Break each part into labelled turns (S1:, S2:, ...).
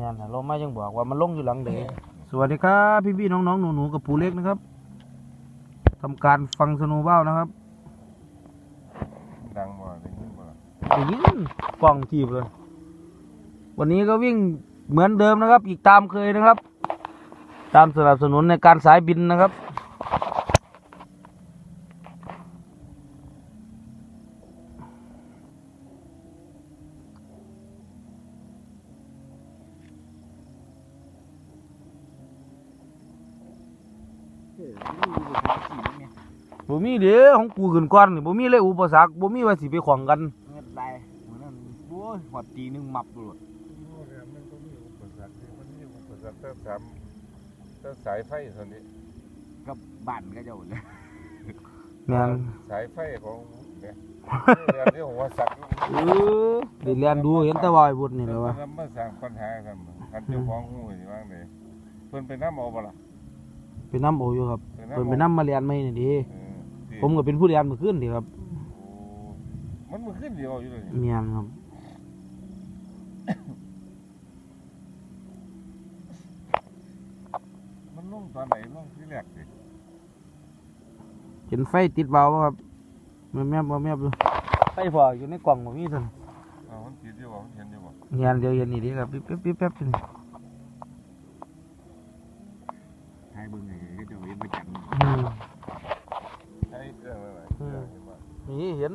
S1: เนี่ยนะลงมายังบอกว่ามันลงอยู่หลังเดสวัสดีครับพี่พี่ๆน้องน้องหนูหนูๆกับปูเล็กนะครับทำการฟังสโนว์บ้าวนะครับ
S2: ดังบ่ได้ยินบ่ล่ะ
S1: ได้ยินกล้องทีบเลย วันนี้ก็วิ่งเหมือนเดิมนะครับ อีกตามเคยนะครับ ตามสนับสนุนในการสายบินนะครับ บ่มีเด้อของกูขึ้นก่อนนี่บ่มีเลยอุปสรรคบ่มีว่าสิไปขวางกัน
S3: เงินได้เหมือนนั้นโอ้ยหอดตีหนึงมับเลย
S2: โอ้ยมันก็มีอุปสรรคที่มันมีอุปสรรคแต่สามแต่สายไฟส่วนนี้
S3: กับบ้านก็เจ้าเลย
S1: แม่น
S2: สายไฟของเนี่ยเรื่องที่หัวสัก
S1: เออได้เรียนดูเห็นแต่ว่าไอ้บุญนี่แหละว่า
S2: มันมาสร้างปัญหากันคันเจ้าของหูสิว่าไงเพิ่นไปน้ำเอาบ่ล่ะ
S1: ไปนํโอาอยู่ครับเพิ่นไปนํมาเรียนใหม่นี่ดิ
S2: เออที่
S1: ผมก็เป็นผู้เรียนเมื่อคืนนี่ครับ
S2: โอ้มันมันขึ้นเดียวอยู่เลย
S1: แม่นครับ
S2: มันลงตอนไหนลงที่แรกสิ
S1: เห็นไฟติดเบาบ่ครับแม่บๆบ่แม่บอยู่ไฟพออยู่ในกล่องบ่มีซั่น
S2: เอามันติดอยู่บ่มันเห็นอยู่บ่
S1: เรียนเดี๋ยวเห็นนี่ดิครับปิ๊บปิ๊บปิ๊บแป๊บนี่
S3: ทายเบิ่งไงก็เจ้าเห็นประจัน
S1: อืม
S2: ใช้เครื่องอะไรเครื่องเห็นบ่
S1: นี่เห็น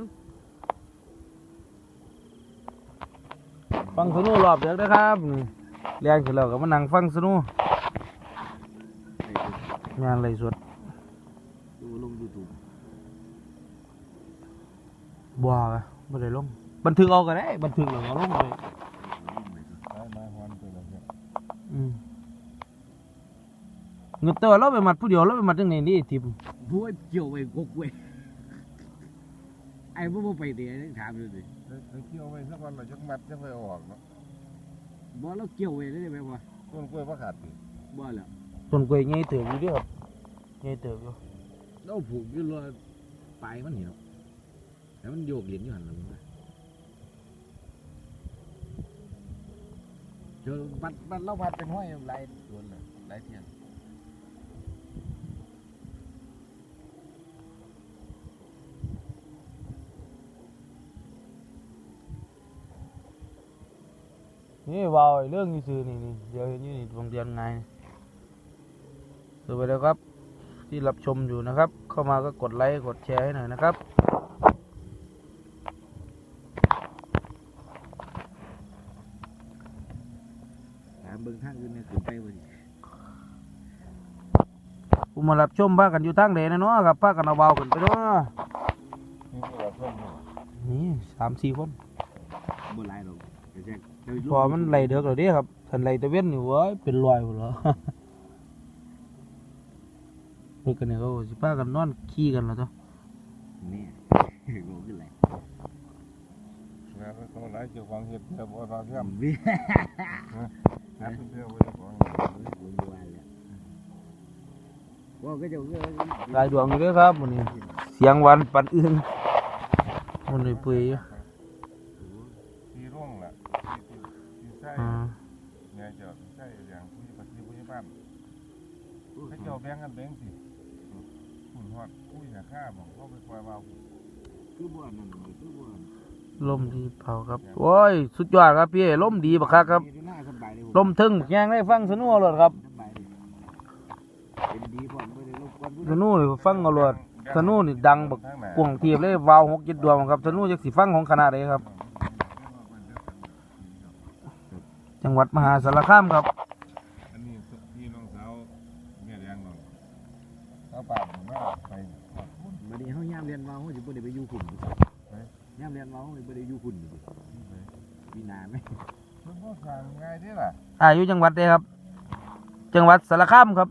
S1: ฟังสนุรอบเด็กนะครับนี่เรียนขึ้นแล้วก็มานั่งฟังสนุงานไรสด
S3: ดูลงยูทูบ
S1: บัวกะไม่ได้ลงบันทึกเอาก็ได้ บันทึกแล้วก็ลงเลย
S2: ใช้ไม้ฮอนตัวละเนี่ย
S1: อืม เงินเตอเราไปมัดผู้เดียวเราไปมัดยังไงนี่ทิม
S3: ผู้เกี่ยวไปกกเว้ยไอ้บ่บ่ไปเดี๋ยวถามดูดิ
S2: เอ้ยเอ้ยเกี่ยวไว้สักวันเราจักมัดจักไปเอาออกเนาะ
S3: บ่เราเกี่ยวไว้ได้ไหมวะ
S2: ต้นกล้วยบ่ขาดสิ
S3: บ่แล้ว
S1: ต้นกล้วยใหญ่เติบอยู่เด้วยครับใหญ่เติบอยู่
S3: เราผูกอยู่รอปลายมันเห็นแล้วมันโยกเหรียญอยู่หันหลังนะเจอบัดบัดเราพัดเป็นห้อยหลายตัวเลยหลายเทียน
S1: นี่วาวไอ้เรื่องนี้ซื้อนี่นี่เดี๋ยวเห็นอยู่นี่โรงเรียนไงสวัสดีครับ ที่รับชมอยู่นะครับ เข้ามาก็กดไลค์กดแชร์ให้หน่อยนะครับ
S3: ถามเบิ่งทางอื่นเนี่ยขึ้นไปบ่ดิ
S1: ผู้มารับชมพากันอยู่ทางเดนะเนาะครับพากันเอาเบาขึ้นไปเนาะ
S2: นี่พวกเราเพิ่มอยู่
S1: นี่สามสี่คน
S3: บ่หลายหรอกแต่แจ้งเดี๋ยว
S1: พอมันไหลเดือกแล้วเด้ครับทันไหลตะเว้นอยู่เว้ยเป็นรอยหมดแล้วเพื่อกันเนี่ยเขาสิพากันนอนขี้กันแล้วจ้ะ
S3: นี่บ่ขึ้นไร
S2: แล้วก็ต้องหลายเจ้าของเฮ็ดเพื่อบ่ฟ้าเทียม
S3: วิ
S2: นะเพื่อบ่เจ้าของ
S3: บุญวายแล้วว่าก็จะก็
S1: ลายดวงอยู่เด้อครับวันนี้เสียงหวันปันอื่นมันเลยปุยอยู่
S2: ที่ร่วงล่ะที่ที่ใส่
S1: อ่า
S2: เนี่ยเจ้าใส่อย่างผู้ปฏิบัติบ้านให้เจ้าแบ่งกันแบ่งสิคุณฮอดผู้หาค่าบ่เขาไปปล่อยว่า
S3: คือบ่นั่นคือบ่
S1: ลมดีเผาครับ โอ้ย สุดยอดครับพี่ลมดีบักคักครับ
S3: น่าสบายเลย
S1: ลมทึ่งแยงได้ฟังสนุเอาโลดครับ
S3: สบายเลยเป็นดีพร้อมบ่ได้รบกวน
S1: สนุนี่ฟังเอาโลดสนุนี่ดังบักกวางเทียบเลยวาวหกเจ็ดดวงครับสนุจักสิฟังของคณะใดครับ จังหวัดมหาสารคามครับ
S2: อันนี้พี่น้องสาวแม่แดงน้องสาวป่าผมว่าไป
S3: บัดนี้เฮายามเรียนมาเฮาสิบ่ได้ไปอยู่คุณยามเรียนมาเฮาบ่ได้อยู่คุณปีหน้าไหม
S2: มันบ่สั่งง่ายเด้ล่ะ
S1: อาอยุจังหวัดใดครับ จังหวัดสารคามครับ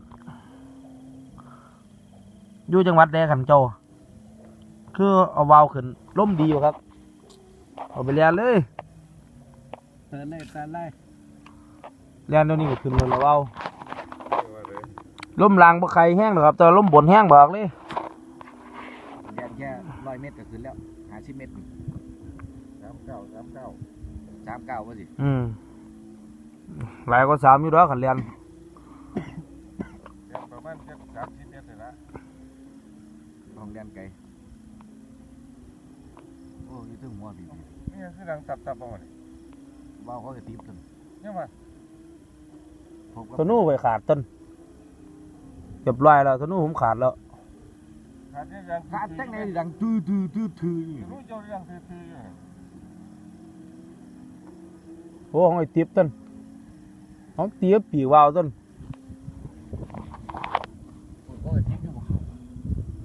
S1: อยู่จังหวัดใดขันเจ้าคือเอาวาวขึ้นล่มดีอยู่ครับ เอาไปเรียนเลย
S3: เตือนเลยเตือนเลย
S1: เรียนเดี๋ยวนี้ก็ขึ้นเลยละวาว
S2: ว่าเลย
S1: ล่มลางบ่ใครแห้งหรอกครับแต่ล่มบนแห้งบอกเลย
S3: แค่แค่100เมตรก็ขึ้นแล้ว50เมตร
S2: สามเก้าสามเก้า
S3: 39ว่าสิ
S1: อืมหลายก็สามอยู่แล้วขันเรียน
S2: เรียนประมาณแค่สามสิบเมตรเลยละ
S3: ของแดนไกลโอ้ยถึงหัวพี่พี่
S2: นี่คือดังตับตับเอาเลย
S3: ว่าวเขาจะตีบกัน
S2: เนี่ยมา
S3: ผมก็
S1: ธนูไปขาดต้นเรียบร้อยแล้วธนูผมขาดแล้ว
S2: ขาดเนี่ยยัง
S3: ขาดจังไหนดังตื้อตื้อตื้อตื้ออยู่
S2: รู้เจ้าเรื่องคือๆอยู่
S1: โอ้ของไอ้ติ๊บต้นของเตี้ยปีวาวต้น
S3: ผมก็จะตีบอยู่บ่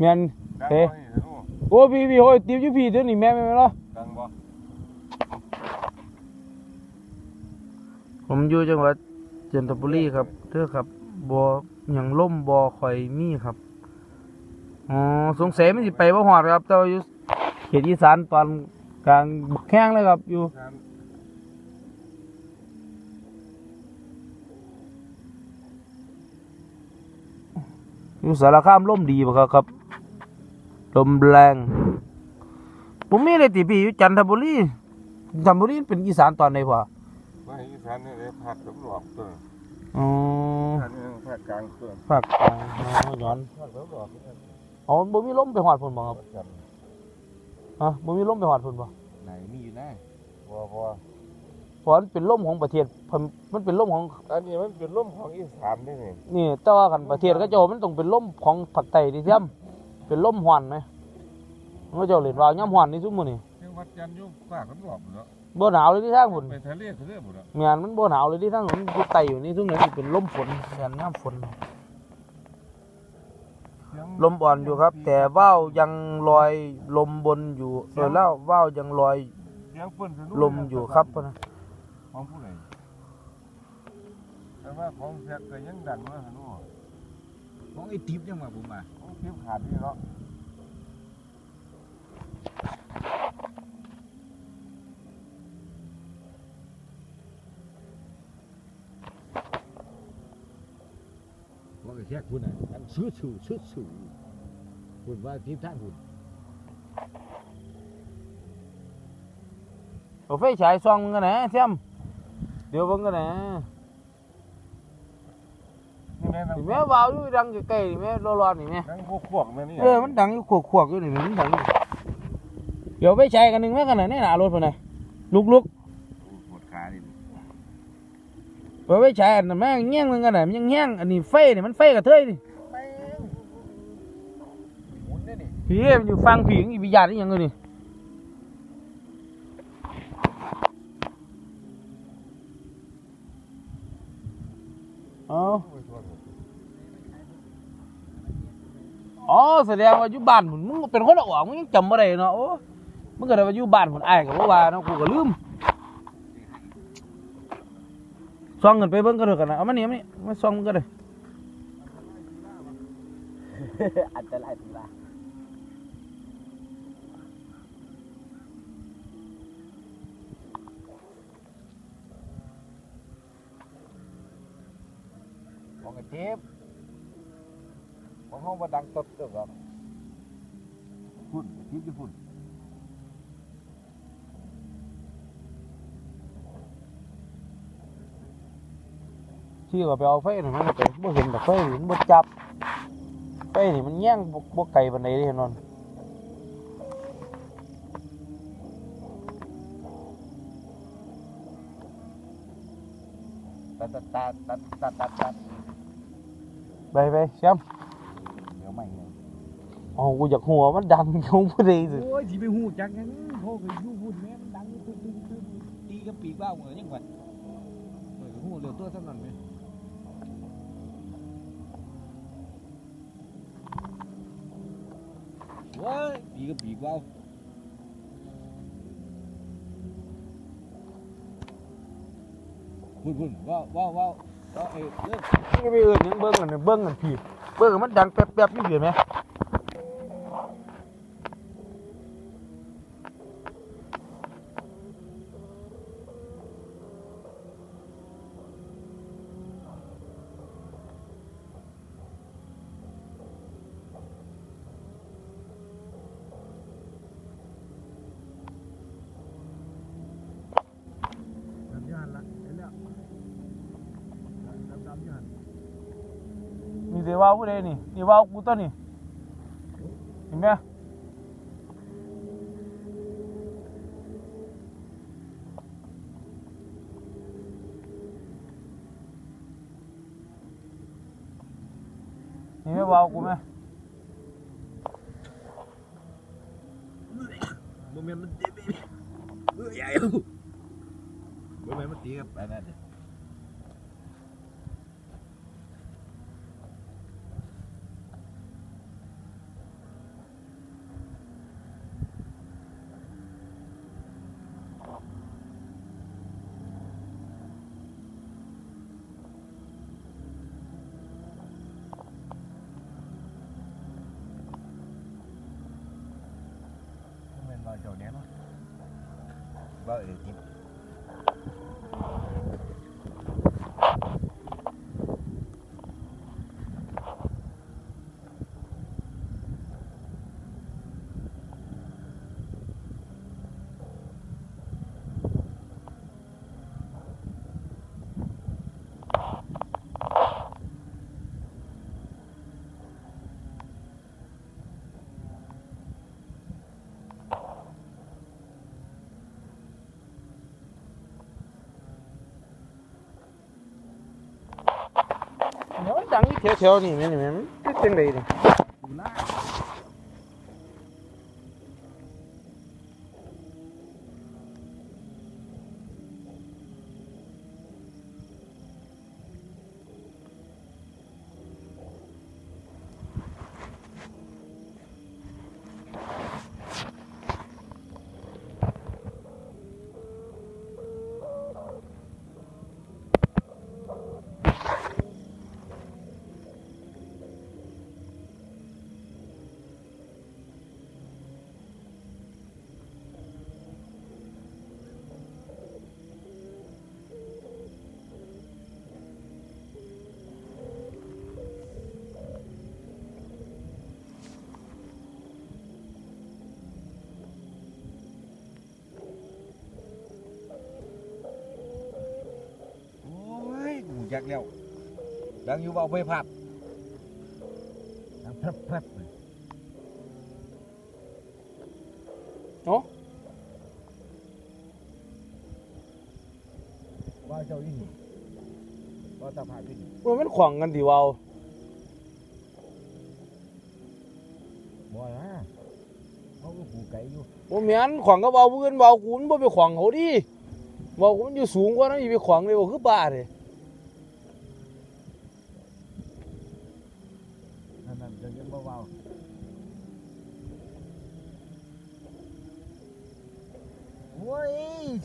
S1: แม่น
S2: ดัง
S1: เอ๊ะ
S2: บ่นี่รู้
S1: โอ้พี่พี่โอ้ยติ๊บอยู่พี่เดี๋ยวนี้แม่แม่แม่เนาะ
S2: ดังบ่
S1: ผมอยู่จังหวัด จันทบุรีครับเด้อครับบ่อหยังล่มบ่อข่อยมีครับอ๋อสงสัยมันสิไปบ่ฮอดครับแต่ว่าอยู่เขตอีสานตอนกลางบักแข้งเลยครับอยู่
S2: การ
S1: อยู่สารคามล่มดีบ่ครับครับลมแรงผมมีเลยติพี่อยู่จันทบุรีจันทบุรีเป็นอีสานตอนไหนพ่อ
S2: ว่าอีสานนี่ได้ผัดสำรวจตัว
S1: อ๋อ
S2: อันนี้ผัดกลางตัว
S1: ฝากอ๋อย้อน
S2: ผัดสำรวจ
S1: อ๋อบ่มีลมไปฮอดพุ่นบ่ครับฮะบ่มีลมไปฮอดพุ่นบ่
S3: ไหนมีอยู่นะ
S2: บ่บ่
S1: เพราะมันเป็นลมของประเทศเพิ่นมันเป็นลมของ
S2: อันนี้มันเป็นลมของอีสานนี่นี่
S1: นี่แต่ว่ากันประเทศก็เจ้ามันต้องเป็นลมของภาคใต้ที่เทียมเป็นลมฮ้อนไหมมันก็เจ้าเล่นว่าย่ำฮ้อนนี่ซุมื้อนี่
S2: จังหวัดจันทร์อยู่ภาคสำรวจหมดแล้ว
S1: บ่หนาวเลยที่ทางพุ่น
S2: ไปทะเลทะเลหมดแล้ว
S1: แม่นมันบ่หนาวเลยที่ทางมันอยู่ใต้อยู่นี่ซุมื้อนี่เป็นลมฝนแทนย่ำฝน ลมอ่อนอยู่ครับ แต่ว่าวยังลอยลมบนอยู่เออแล้วว่าวยังลอย
S2: เสียงปืนสนุก
S1: ลมอยู่ครับพะนะ
S2: ของผู้ใดแต่ว่าของแซกก็ยังดังว่าสนุก
S3: ของไอ้ตีบยังมาผมมา
S2: ของทิพขาดนี่เนาะ
S3: ของไอ้แค่คุณน่ะอันซื้อสู่ซื้อสู่คุณว่าตีบท่านคุณ
S1: เอาไฟฉายส่องกันนะเทียมเดี๋ยวเบิ่งกันนะ
S2: นี่แม่น
S1: นี่แม่วาวอยู่ดังใกลๆนี่แม่ร้อนๆนี่แม่
S2: นั่งพวกพวกแม่นี่
S1: เออมันดังอยู่ขวกๆอยู่นี่มันดังอยู่เดี๋ยวไปใช้กันหนึ่งแม่กันนะในหนารถพุ่นน่ะลุก
S3: ปวดขาดิ
S1: ๆเอาไปใช้อันนั้นแม่งแง่งมึงกันน่ะมันยังแง่งอันนี้ไฟนี่มันไฟกระเทยนี่
S3: หมุนได้นี่
S1: ผีมันอยู่ฟังผีอีวิญญาณนี่ยังไงนี่เอาอ๋อแสดงว่าอยู่บ้านผมมึงเป็นคนเอาออกมึงยังจำบ่ได้เนาะโอ้มึงก็ได้ว่าอยู่บ้านผมอ้ายก็บ่ว่าเนาะกูก็ลืม ส่องเงินไปเบิ่งกันเถอะกันนะเอามานี่เอามานี่มาส่องมึงกันเลย
S3: อันตรายสุดละของไอ้เทปของห้องมาดังตดตึกครับฝุ่นทิพย์ที่ฝุ่น
S1: ชื่อก็ไปเอาไฟนั่นมันไปบ่เห็นดอกไฟนี่มันบ่จับไฟนี่มันแย่งบ่บ่ไกลปานใดเด้เห็นบ่
S3: ตัดตัดตัดตัดตัดตัดตัด
S1: ไปไปเสียม
S3: เดี๋ยวไม่เนี่ย
S1: อ๋อกูอยากหัวมันดังคงบ่ได้สิ
S3: โอ้ยที่ไปหูจักยังเขาเคยอยู่หุ่นแม่มันดังตึ๊ดตึ๊ดตึ๊ดตีกับปีกบ้าเหมือนยังไงเออหูเหลือตัวเท่านั้นไหม ว้ยปีก็ปีกว้าวพุ่นพุ่นว้าวว้าวว้าวว้าวเอ้ยเลิก
S1: นี่ยมีเอื่นยังเบิ้งอันนั้นเบิ้งอันผีเบิ้งอันมันดังแป๊บๆนี่เห็นไหม สิว่าผู้ใดนี่นี่ว่ากูตัวนี่เห็นไหมนี่ไม่ว่ากูไหม
S3: โมเมนต์มันเจ็บเออใหญ่โมเมนต์มันตีกับอันนั้นดิ
S2: เมนเราเจ้าเนี้ยเนาะ
S3: ว่าเออกิน
S1: เดี๋ย วมันดังอยู่แถวๆนี่แอ้
S3: ยกูอยากแล้วดังอยู่เบาไปพลาดดังแพรบแพรบเลย
S1: โอ้
S3: ว่าเจ้าอีนี่ว่าตาผาดอีนี่
S1: ว่ามันขวางกันดิว่า
S3: บ่นะเขาก็ผูกไก่อยู่
S1: บ่แม่นขวางกับเว้าผู้อื่อนเว้ากูมันบ่ไปขวางเขาดิเว้ากูมันอยู่สูงกว่านั้นอย่ไปขวางเลยบ่คือบ้าเด้
S3: นั่นนั่นจะยังเบาๆโอ้ย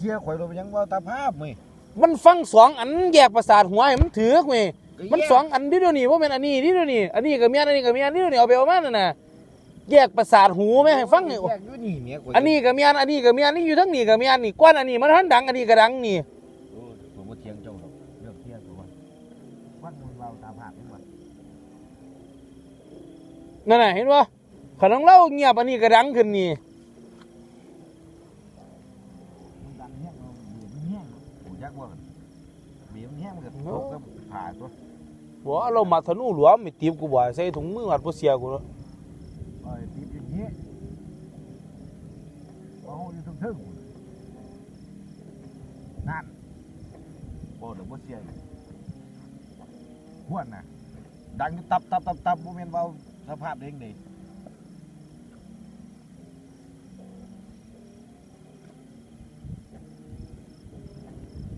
S3: เชียร์ข่อยเราไปยังเบาตาภาพมั้ย
S1: มันฟังสองอันแยกประสาทหัวให้มันถือกเว้ยมันสองอันดิเดี๋ยวนี้บ่แม่นอันนี้ดิเดี๋ยวนี้อันนี้ก็แม่นอันนี้ก็แม่นดิเดี๋ยวนี้เอาไปเอามานั่นน่ะแยกประสาทหูแม่ให้ฟังนี่
S3: แยกอยู่นี่เมียข่อย
S1: อันนี้ก็แม่นอันนี้ก็แม่นนี่อยู่ทั้งนี้ก็แม่นนี่กวนอันนี้มันทันดังอันนี้ก็ดังนี่
S3: โอ้ยผมว่าเทียงเจ้าหรอกเรื่องเทียงตัวฟังมันเบาตาผาดนี่หมด
S1: นั่นน่ะเห็นบ่คันของเราเงียบอันนี้ก็ดังขึ้นนี่
S3: มันดังแห้งเราเบียดมันแห้ง กูยักว่ากันเบียดมันแห้งมันก็ตกกับผ่าตัว
S1: บ่เรามาธนูหลวมไม่ตีบกูบ่ใส่ถุงมือวัดบ่เสียกูเนาะ
S3: เอ้ยตีเป็นเงี้ยว่าเขาอยู่ทึ่งๆนั่นโอ้เดี๋ยวบ่เสียอีกหวนน่ะดังอยู่ตับตับตับตับบ่แม่นเบาสภาพเด้งเด้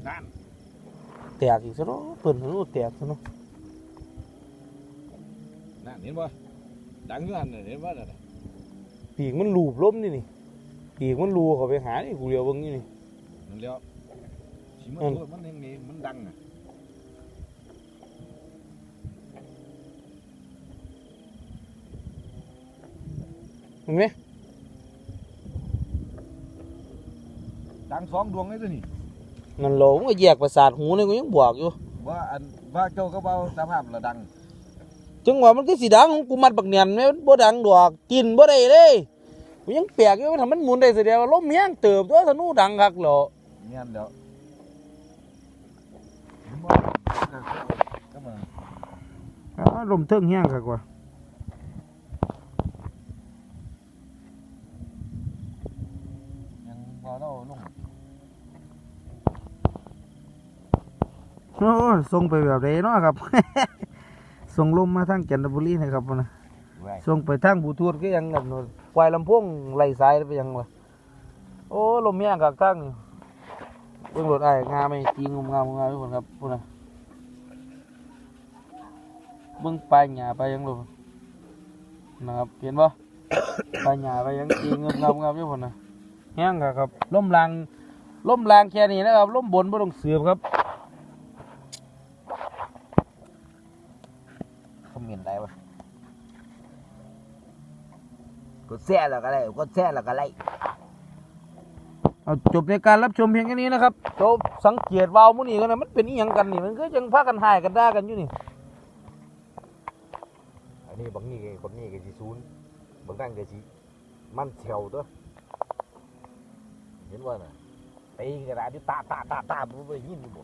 S3: นั่น
S1: แตกอีกซะเนาะเปิ้นธนูแตกซะเนาะ
S3: นั่นเห็นบ่ดังอยู่หั่นน่ะเห็นบ่นั่นน่ะ
S1: ปีกมันลูบล้มนี่นี่ปีกมันลูเข้าไปหานี่กูเลียวเบิ่งนี่นี่
S3: นั่นแล้วสิมา
S1: อืม
S3: โทษมันเองนี่มันดังอะ
S1: เห็นไหม
S3: ดังสองดวงเลยตัวนี้
S1: นั่นโหลมันก็แยกประสาทหูนี่กูยังบอกอยู่
S3: ว่าอันว่าเจ้าก็เบาสภาพละดัง
S1: จังว่ามันก็สิดังของกูมัดบักเนียนแม่มันบ่ดังดอกกินบ่ได้เลยกูยังแปลกอยู่ว่าถ้ามันหมุนได้แสดงว่าลมแห้งเติบตัวธนูดังคักเหรอ
S3: เงี้ยแล้วเห็นบ่ก็มา
S1: อ่าลมเทิงแห้งคักว่า
S3: ยังพอเราลง
S1: โอ้ยส่งไปแบบไรเนาะครับ ส่งลมมาทางจันทบุรีนะครับพุ่นนะ
S3: ไว้
S1: ส่งไปทางบลูทูธก็ยังแบบนู้นปล่อยลำโพงไหลสายไปยังวะโอ้ลมแห้งคักทางนี่เบิ่งรถไอ้ายงามไหมจีงงามงามทุกคนครับพุ่นนะเบิ่งปลายหญ้าไปยังลมนะครับเห็นปะปลายหญ้าไปยังจีงงามงามทุกคนนะแห้งคักครับลมแรงลมแรงแค่นี้นะครับลมบนไม่ต้องเสือมครับ
S3: คอมเมนต์ได้ปะกดแซ่แล้วก็ได้กดแซ่แล้วก็ไล่
S1: เอาจบในการรับชมเพียงแค่นี้นะครับจบสังเกตวาวมุนี่กันนะมันเป็นอีหยังกันนี่มันก็ยังพากันหายกันด่ากันอยู่นี่
S3: อันนี้บางนี่บางนี่ก็สิศูนย์บางนั่นก็สิมันเฉียวตัวเห็นว่าน่ะตีกระดาษอยู่ตาตาตาตาบ่ได้ยินบ่